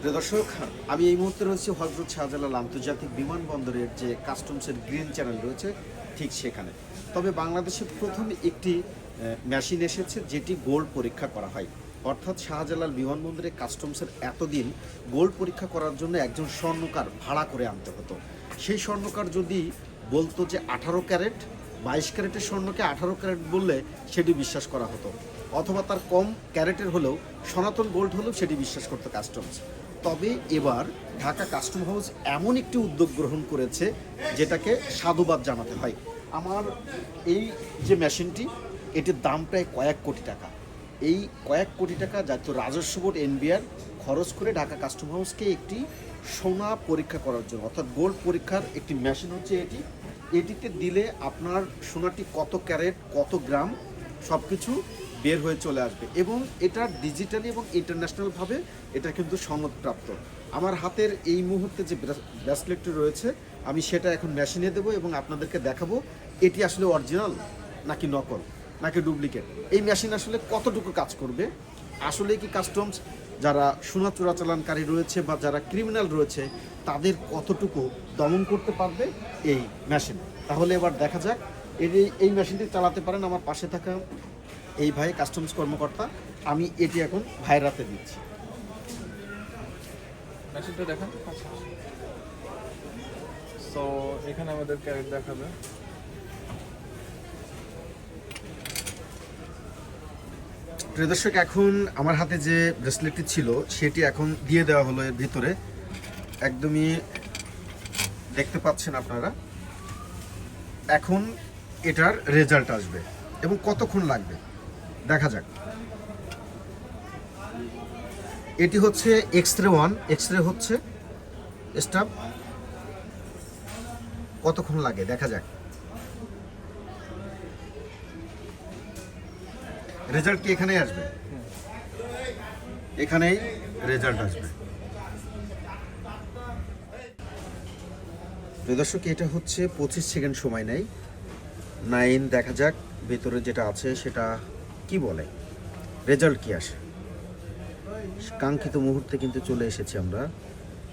প্রিয় দর্শক, আমি এই মুহূর্তে রয়েছি হজরত শাহজালাল আন্তর্জাতিক বিমানবন্দরের যে কাস্টমসের গ্রিন চ্যানেল রয়েছে, ঠিক সেখানে। তবে বাংলাদেশে প্রথম একটি মেশিন এসেছে যেটি গোল্ড পরীক্ষা করা হয়। অর্থাৎ শাহজালাল বিমানবন্দরে কাস্টমসের এতদিন গোল্ড পরীক্ষা করার জন্য একজন স্বর্ণকার ভাড়া করে আনতে হতো। সেই স্বর্ণকার যদি বলতো যে আঠারো ক্যারেট, বাইশ ক্যারেটের স্বর্ণকে আঠারো ক্যারেট বললে সেটি বিশ্বাস করা হতো। অথবা তার কম ক্যারেটের হলেও সনাতন গোল্ড হলেও সেটি বিশ্বাস করতো কাস্টমস। তবে এবার ঢাকা কাস্টম হাউস এমন একটি উদ্যোগ গ্রহণ করেছে যেটাকে সাধুবাদ জানাতে হয়। আমার এই যে মেশিনটি, এটির দাম প্রায় কয়েক কোটি টাকা। এই কয়েক কোটি টাকা জাতীয় রাজস্ব বোর্ড এনবিআর খরচ করে ঢাকা কাস্টম হাউসকে একটি সোনা পরীক্ষা করার জন্য, অর্থাৎ গোল্ড পরীক্ষার একটি মেশিন হচ্ছে এটি। এটিতে দিলে আপনার সোনাটি কত ক্যারেট, কত গ্রাম সব কিছু বের হয়ে চলে আসবে। এবং এটা ডিজিটালি এবং ইন্টারন্যাশনালভাবে এটা কিন্তু সনদপ্রাপ্ত। আমার হাতের এই মুহূর্তে যে ব্রেসলেটটি রয়েছে, আমি সেটা এখন মেশিনে দেবো এবং আপনাদেরকে দেখাবো, এটি আসলে অরিজিনাল নাকি নকল, নাকি ডুপ্লিকেট এই মেশিন আসলে কতটুকু কাজ করবে? আসলে কি কাস্টমস যারা সোনা চোরাচালানকারী রয়েছে বা যারা ক্রিমিনাল রয়েছে, তাদের কতটুকু দমন করতে পারবে এই মেশিন তাহলে এবার দেখা যাক এই এই মেশিনটি চালাতে পারেন আমার পাশে থাকা এই ভাই কাস্টমস কর্মকর্তা আমি এটি এখন ভাইয়ের দিচ্ছি। মেশিনটা দেখান। সো এখানে আমাদের ক্যারেট দেখাবে। প্রিয় দর্শক এখন আমার হাতে যে ব্রেসলেটটি ছিল সেটি এখন দিয়ে দেওয়া হলো এর ভিতরে। একদমই দেখতে পাচ্ছেন আপনারা। এখন এটার রেজাল্ট আসবে এবং কতক্ষণ লাগবে? দেখা যাক। এটি হচ্ছে X ray one X ray হচ্ছে স্টাফ কতক্ষণ লাগে? দেখা যাক। রেজাল্ট কি এখানেই আসবে? এখানেই রেজাল্ট আসবে। দর্শক, এটা হচ্ছে পঁচিশ সেকেন্ড সময় নেই। নাইন দেখা যাক, ভেতরে যেটা আছে সেটা কি বলে? রেজাল্ট কি আসে? কাঙ্ক্ষিত মুহূর্তে কিন্তু চলে এসেছি আমরা।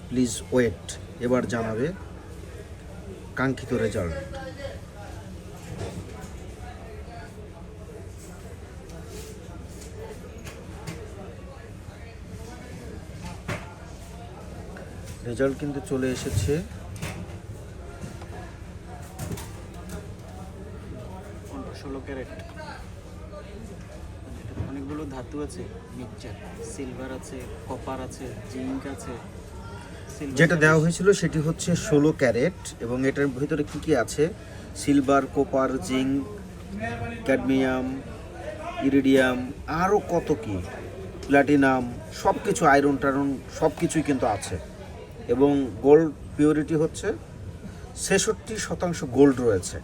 প্লিজ ওয়েট, এবার জানাবে কাঙ্ক্ষিত রেজাল্ট। রেজাল্ট কিন্তু চলে এসেছে। ষোলো ক্যারেট অনেকগুলো ধাতু আছে মিক্সচার। সিলভার আছে কপার আছে জিঙ্ক আছে যেটা দেওয়া হয়েছিল সেটি হচ্ছে ষোলো ক্যারেট এবং এটার ভিতরে কি কি আছে? Silver copper zinc cadmium iridium আরও কত কি? প্ল্যাটিনাম সব কিছু আয়রন টায়রন সব কিছুই কিন্তু আছে। এবং গোল্ড পিওরিটি হচ্ছে ছেষট্টি শতাংশ গোল্ড রয়েছে।